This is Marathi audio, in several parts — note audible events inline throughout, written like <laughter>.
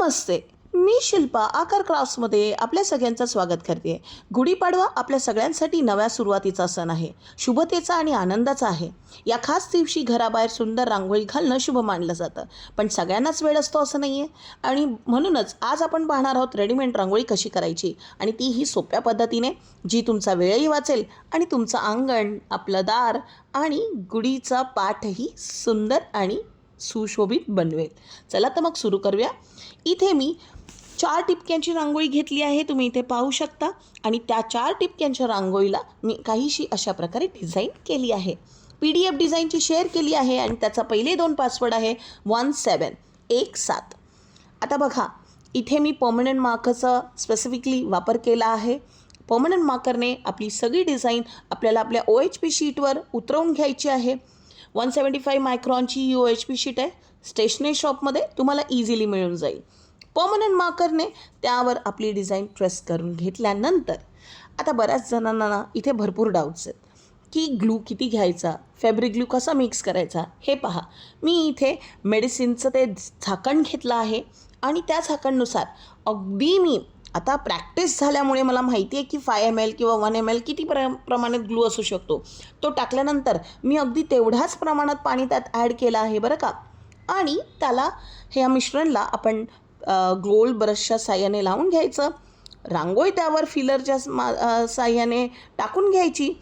नमस्ते. मी शिल्पा आकार क्राफ्ट्समध्ये आपल्या सगळ्यांचं स्वागत करते. गुढीपाडवा आपल्या सगळ्यांसाठी नव्या सुरुवातीचा सण आहे. शुभतेचा आणि आनंदाचा आहे. या खास दिवशी घराबाहेर सुंदर रांगोळी घालणं शुभ मानलं जातं. पण सगळ्यांनाच वेळ असतो असं नाही आहे आणि म्हणूनच आज आपण पाहणार आहोत रेडीमेड रांगोळी कशी करायची आणि ती ही सोप्या पद्धतीने जी तुमचा वेळही वाचेल आणि तुमचं अंगण आपलं दार आणि गुढीचा पाठही सुंदर आणि सुशोभित बनवेल. चला तर मग सुरू करूया. इथे मी चार टिपक्यांची रांगोळी घेतली आहे तुम्ही इथे पाहू शकता. आणि त्या चार टिपक्यांच्या रांगोळीला मी काहीशी अशा प्रकारे डिझाईन केली आहे. पी डी एफ डिझाईनची शेअर केली आहे आणि त्याचा पहिले दोन पासवर्ड आहे वन सेवन एक सात. आता बघा इथे मी पर्मनंट मार्करचा स्पेसिफिकली वापर केला आहे. पर्मनंट मार्करने आपली सगळी डिझाईन आपल्याला आपल्या ओ एच पी शीटवर उतरवून घ्यायची आहे. वन सेवन्टी फाईव्ह मायक्रॉनची यू एच पी शीट आहे. स्टेशनरी शॉपमध्ये तुम्हाला इझिली मिळून जाईल. पर्मनंट मार्करने त्यावर आपली डिझाईन ट्रेस करून घेतल्यानंतर आता बऱ्याच जणांना ना इथे भरपूर डाऊट्स आहेत. की ग्लू किती घ्यायचा? फॅब्रिक ग्लू कसा मिक्स करायचा? हे पहा. मी इथे मेडिसिनचं ते झाकण घेतलं आहे आणि त्या झाकणनुसार अगदी मी आता प्रॅक्टिस झाल्यामुळे मला माहिती आहे की फाय एम एल किंवा वन एम एल किती प्र प्रमाणात ग्लू असू शकतो. तो टाकल्यानंतर मी अगदी तेवढ्याच प्रमाणात पाणी त्यात ॲड केलं आहे बरं का? आणि त्याला ह्या मिश्रणला आपण गोल्ड ब्रशच्या साह्याने लावून घ्यायचं. रांगोळी त्यावर फिलरच्या मा साह्याने टाकून घ्यायची.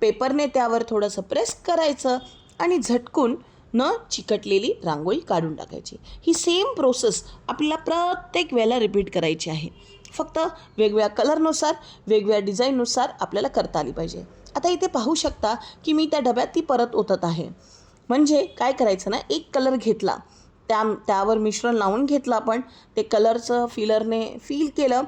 पेपरने त्यावर थोडंसं प्रेस करायचं आणि झटकून न चिकटलेली रांगोळी काढून टाकायची. ही सेम प्रोसेस आपल्याला प्रत्येक वेळेला रिपीट करायची आहे. फक्त वेगवेगळ्या कलरनुसार वेगवेगळ्या डिझाईननुसार आपल्याला करता आली पाहिजे. आता इथे पाहू शकता की मी त्या डब्यात ती परत ओतत आहे. म्हणजे काय करायचं ना एक कलर घेतला. त्या त्यावर मिश्रण लावून घेतलं आपण. ते कलरचं फिलरने फील केलं.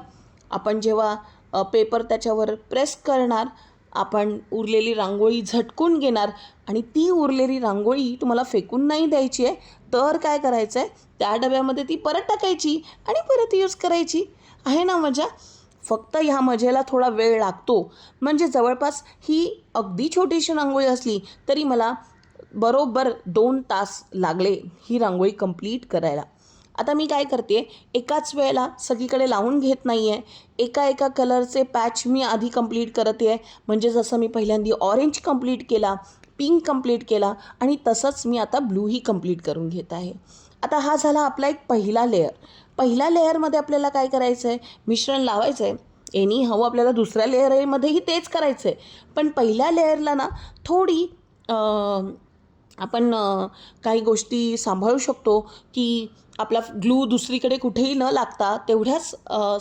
आपण जेव्हा पेपर त्याच्यावर प्रेस करणार आपण उरलेली रांगोळी झटकून घेणार आणि ती उरलेली रांगोळी तुम्हाला फेकून नाही द्यायची आहे तर काय करायचं आहे त्या डब्यामध्ये ती परत टाकायची आणि परत यूज करायची. आहे ना मजा? फक्त ह्या मजेला थोडा वेळ लागतो. म्हणजे जवळपास ही अगदी छोटीशी रांगोळी असली तरी मला बरोबर दोन तास लागले ही रांगोळी कंप्लीट करायला. आता मी काय करते एकाच वेळेला सगळीकडे लावून घेत नाही आहे एका एका कलरचे पॅच मी आधी कंप्लीट करते आहे. म्हणजे जसं मी पहिल्यांदा ऑरेंज कंप्लीट केला पिंक कंप्लीट केला आणि तसंच मी आता ब्लूही कंप्लीट करून घेत आहे. आता हा झाला आपला एक पहिला लेअर पहिल्या लेअरमध्ये आपल्याला काय करायचं आहे मिश्रण लावायचं आहे एनी हवं आपल्याला दुसऱ्या लेअरमध्येही तेच करायचं आहे पण पहिल्या लेअरला ना थोडी आपण काही गोष्टी सांभाळू शकतो की आपला ग्लू दुसरीकडे कुठेही न लागता तेवढ्याच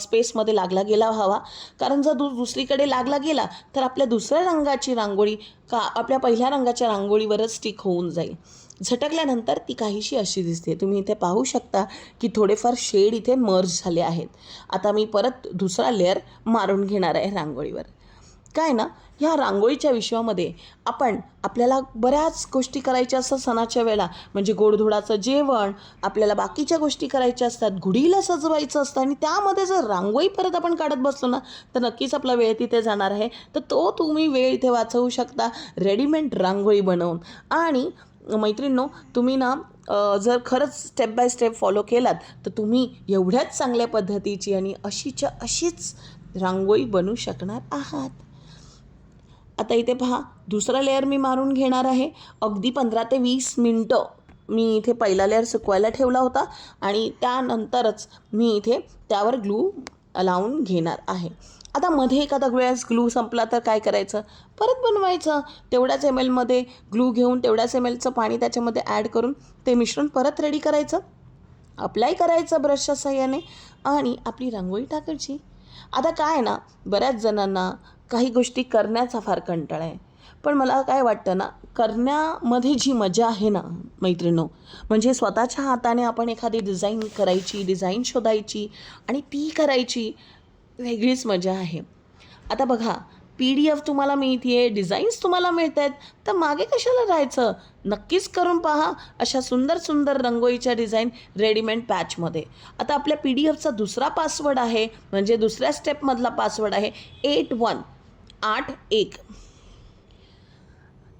स्पेसमध्ये लागला गेला हवा कारण जर दु दुसरीकडे लागला गेला तर आपल्या दुसऱ्या रंगाची रांगोळी का आपल्या पहिल्या रंगाच्या रांगोळीवरच स्टिक होऊन जाईल. झटकल्यानंतर ती काहीशी अशी दिसते. तुम्ही इथे पाहू शकता की थोडेफार शेड इथे मर्ज झाले आहेत. आता मी परत दुसरा लेअर मारून घेणार आहे रांगोळीवर. काय ना ह्या रांगोळीच्या विश्वामध्ये आपण आपल्याला बऱ्याच गोष्टी करायच्या असतात सणाच्या वेळेला. म्हणजे गोडधोडाचं जेवण आपल्याला बाकीच्या गोष्टी करायच्या असतात गुढीला सजवायचं असतं आणि त्यामध्ये जर रांगोळी परत आपण काढत बसलो ना तर नक्कीच आपला वेळ तिथे जाणार आहे. तर तो तुम्ही वेळ इथे वाचवू शकता रेडीमेड रांगोळी बनवून. आणि मैत्रिणींनो तुम्ही ना जर खरंच स्टेप बाय स्टेप फॉलो केलात तर तुम्ही एवढ्याच चांगल्या पद्धतीची आणि अशीच्या अशीच रांगोळी बनवू शकणार आहात. आता इथे पहा दुसरा लेअर मी मारून घेणार आहे. अगदी पंधरा ते वीस मिनटं मी इथे पहिला लेअर सुकवायला ठेवला होता आणि त्यानंतरच मी इथे त्यावर ग्लू लावून घेणार आहे. आता मध्ये एखादा वेळेस ग्लू संपला तर काय करायचं? परत बनवायचं. तेवढ्याच एम एलमध्ये ग्लू घेऊन तेवढ्याच एम एलचं पाणी त्याच्यामध्ये ॲड करून ते मिश्रण परत रेडी करायचं. अप्लाय करायचं ब्रशच्या सहाय्याने आणि आपली रांगोळी टाकायची. आता काय ना बऱ्याच जणांना काही गोष्टी करण्याचा फार कंटाळा आहे. पण मला काय वाटतं ना करण्यामध्ये जी मजा आहे ना मैत्रिणो म्हणजे स्वतःच्या हाताने आपण एखादी डिझाईन करायची डिझाईन शोधायची आणि ती करायची वेगळीच मजा आहे. आता बघा पी डी एफ तुम्हाला मिळते आहे डिझाईन्स तुम्हाला मिळत आहेत तर मागे कशाला राहायचं? नक्कीच करून पहा अशा सुंदर सुंदर रंगोळीच्या डिझाईन रेडीमेड पॅचमध्ये. आता आपल्या पी डी एफचा दुसरा पासवर्ड आहे म्हणजे दुसऱ्या स्टेपमधला पासवर्ड आहे एट वन आठ एक.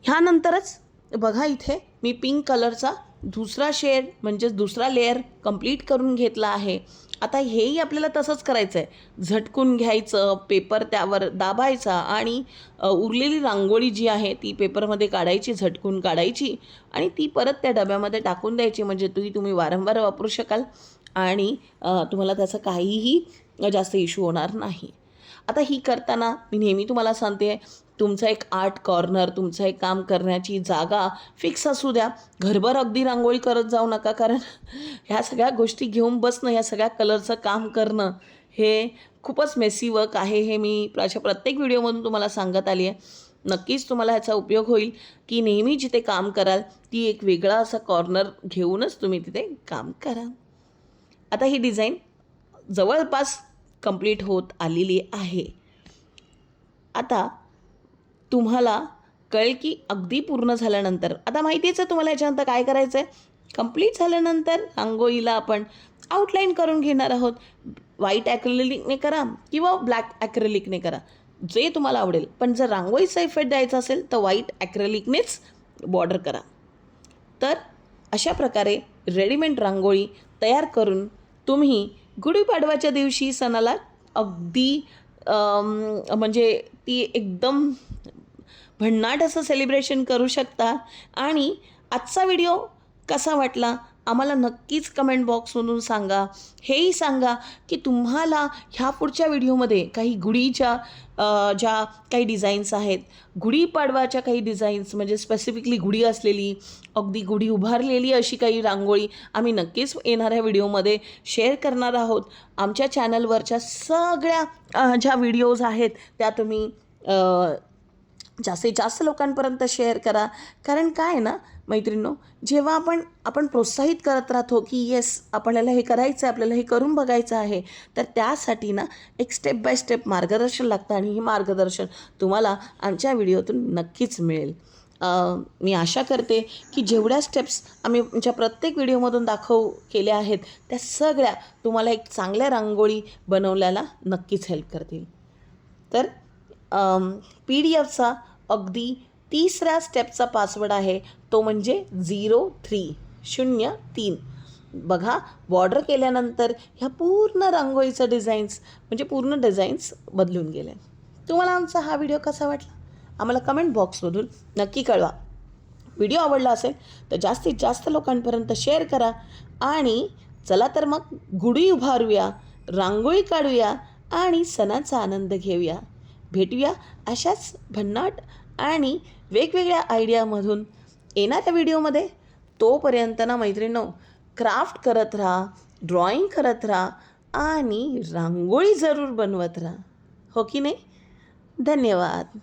ह्यानंतरच बघा इथे मी पिंक कलरचा दुसरा शेड म्हणजेच दुसरा लेअर कंप्लीट करून घेतला आहे. आता हेही आपल्याला तसंच करायचं आहे झटकून घ्यायचं पेपर त्यावर दाबायचा आणि उरलेली रांगोळी जी आहे ती पेपरमध्ये काढायची झटकून काढायची आणि ती परत त्या डब्यामध्ये टाकून द्यायची. म्हणजे ती तुम्ही वारंवार वापरू शकाल आणि तुम्हाला त्याचा काहीही जास्त इश्यू होणार नाही. आता ही करताना मी नेहमी तुम्हाला सांगते तुमचं एक आर्ट कॉर्नर तुमचं एक काम करण्याची जागा फिक्स असू द्या. घरभर अगदी रांगोळी करत जाऊ नका कारण <laughs> ह्या सगळ्या गोष्टी घेऊन बसणं ह्या सगळ्या कलरचं काम करणं हे खूपच मेसी वर्क आहे हे मी अशा प्रत्येक व्हिडिओमधून तुम्हाला सांगत आली आहे. नक्कीच तुम्हाला ह्याचा उपयोग होईल की नेहमी जिथे काम कराल ती एक वेगळा असा कॉर्नर घेऊनच तुम्ही तिथे काम करा. आता ही डिझाईन जवळपास कंप्लीट होत आलेली आहे. आता तुम्हाला कळेल की अगदी पूर्ण झाल्यानंतर आता माहितीच आहे तुम्हाला याच्यानंतर काय करायचं आहे कंप्लीट झाल्यानंतर रांगोळीला आपण आउटलाईन करून घेणार आहोत. व्हाईट ॲक्रेलिकने करा किंवा ब्लॅक ॲक्रेलिकने करा. जे तुम्हाला आवडेल. पण जर रांगोळीचा इफेक्ट द्यायचा असेल तर व्हाईट ॲक्रेलिकनेच बॉर्डर करा. तर अशा प्रकारे रेडीमेड रांगोळी तयार करून तुम्ही गुढीपाडवाच्या दिवशी सणाला अगदी म्हणजे ती एकदम भन्नाट असं सेलिब्रेशन करू शकता. आणि आजचा व्हिडिओ कसा वाटला आम्हाला नक्कीच कमेंट बॉक्समधून सांगा. हेही सांगा की तुम्हाला ह्या पुढच्या व्हिडिओमध्ये काही गुढीच्या ज्या काही डिझाईन्स आहेत गुढीपाडवाच्या काही डिझाईन्स म्हणजे स्पेसिफिकली गुढी असलेली अगदी गुढी उभारलेली अशी काही रांगोळी आम्ही नक्कीच येणाऱ्या व्हिडिओमध्ये शेअर करणार आहोत. आमच्या चॅनलवरच्या सगळ्या ज्या व्हिडिओज आहेत त्या तुम्ही जास्तीत जास्त लोकांपर्यंत शेअर करा. कारण काय आहे ना मैत्रिणींनो जेव्हा आपण आपण प्रोत्साहित करत राहतो की येस आपल्याला हे करायचं आहे आपल्याला हे करून बघायचं आहे तर त्यासाठी ना एक स्टेप बाय स्टेप मार्गदर्शन लागतं आणि हे मार्गदर्शन तुम्हाला आमच्या व्हिडिओतून नक्कीच मिळेल. मी आशा करते की जेवढ्या स्टेप्स आम्ही आमच्या प्रत्येक व्हिडिओमधून दाखव केल्या आहेत त्या सगळ्या तुम्हाला एक चांगल्या रांगोळी बनवल्याला नक्कीच हेल्प करतील. तर पी डी एफचा अगदी तिसऱ्या स्टेपचा पासवर्ड आहे. तो म्हणजे झिरो थ्री शून्य तीन. बघा बॉर्डर केल्यानंतर ह्या पूर्ण रांगोळीचं डिझाईन्स म्हणजे पूर्ण डिझाईन्स बदलून गेले. तुम्हाला आमचा हा व्हिडिओ कसा वाटला? आम्हाला कमेंट बॉक्समधून नक्की कळवा. व्हिडिओ आवडला असेल तर जास्तीत जास्त लोकांपर्यंत शेअर करा आणि चला तर मग गुढी उभारूया रांगोळी काढूया आणि सणाचा आनंद घेऊया. भेटूया अशाच भन्नाट आणि वेगवेगळ्या आयडियामधून येणाऱ्या व्हिडिओमध्ये तोपर्यंत ना मैत्रिणींनो क्राफ्ट करत राहा ड्रॉइंग करत राहा आणि रांगोळी जरूर बनवत राहा. हो की नाही? धन्यवाद.